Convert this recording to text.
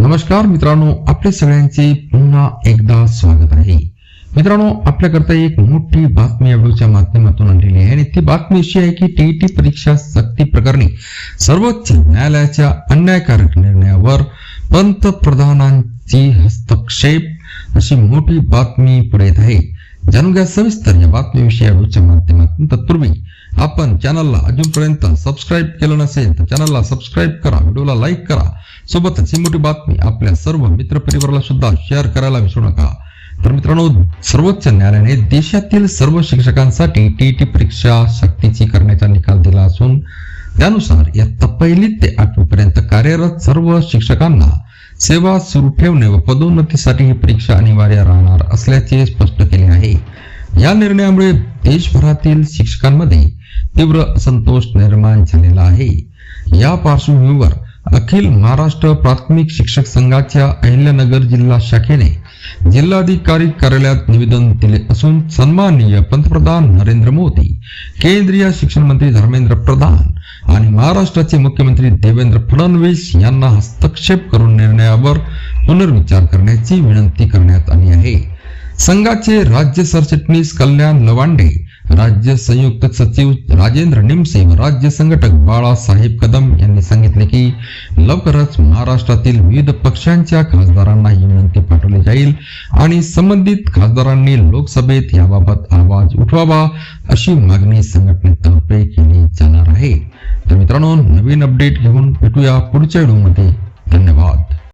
नमस्कार मित्रांनो आपल्या सगळ्यांचे पुन्हा एकदा स्वागत आहे. मित्रांनो आपल्याकरता एक मोठी बातमी या व्हिडिओच्या माध्यमातून आणलेली आहे आणि ती बातमी अशी आहे की टीईटी परीक्षा सक्ती प्रकरणी सर्वोच्च न्यायालयाच्या अन्यायकारक निर्णयावर पंतप्रधानांची हस्तक्षेप अशी मोठी बातमी पुढे येत आहे. जाणून घ्या सविस्तर या बातमीविषयी या व्हिडिओच्या माध्यमातून तत्पूर्वी आपण चॅनलला अजूनपर्यंत सबस्क्राईब केलं नसेल तर चॅनलला सबस्क्राईब करा व्हिडिओला लाईक करा. सोबतच ही मोठी बातमी आपल्या सर्व मित्रपरिवाराला सुद्धा शेअर करायला विसरू नका. तर मित्रांनो सर्वोच्च न्यायालयाने देशातील सर्व शिक्षकांसाठी टीईटी परीक्षा सक्तीची करण्याचा त्यानुसार इयत्ता पहिली ते आठवीपर्यंत कार्यरत सर्व शिक्षकांना सेवा सुरू ठेवणे व पदोन्नतीसाठी ही परीक्षा अनिवार्य राहणार असल्याचे स्पष्ट केले आहे. या निर्णयामुळे देशभरातील शिक्षकांमध्ये तीव्र असंतोष निर्माण झालेला आहे. या पार्श्वभूमीवर अखिल महाराष्ट्र प्राथमिक शिक्षक संघाच्या अहिल्यानगर जिल्हा शाखेने जिल्हाधिकारी कार्यालयात निवेदन दिले असून सन्माननीय पंतप्रधान नरेंद्र मोदी केंद्रीय शिक्षण मंत्री धर्मेंद्र प्रधान आणि महाराष्ट्राचे मुख्यमंत्री देवेंद्र फडणवीस यांना हस्तक्षेप करून निर्णयावर पुनर्विचार करण्याची विनंती करण्यात आली आहे. संघाचे राज्य सरचिटणीस कल्याण लवांडे राज्य संयुक्त सचिव राजेंद्र निमसे व राज्य संघटक बाळासाहेब कदम यांनी सांगितले की लवकरच महाराष्ट्रातील विविध पक्षांच्या खासदारांना ही विनंती पाठवली जाईल आणि संबंधित खासदारांनी लोकसभेत याबाबत आवाज उठवावा अशी मागणी संघटनेतर्फे केली जाणार आहे. तर मित्रांनो नवीन अपडेट घेऊन भेटूया पुढच्या व्हिडिओमध्ये.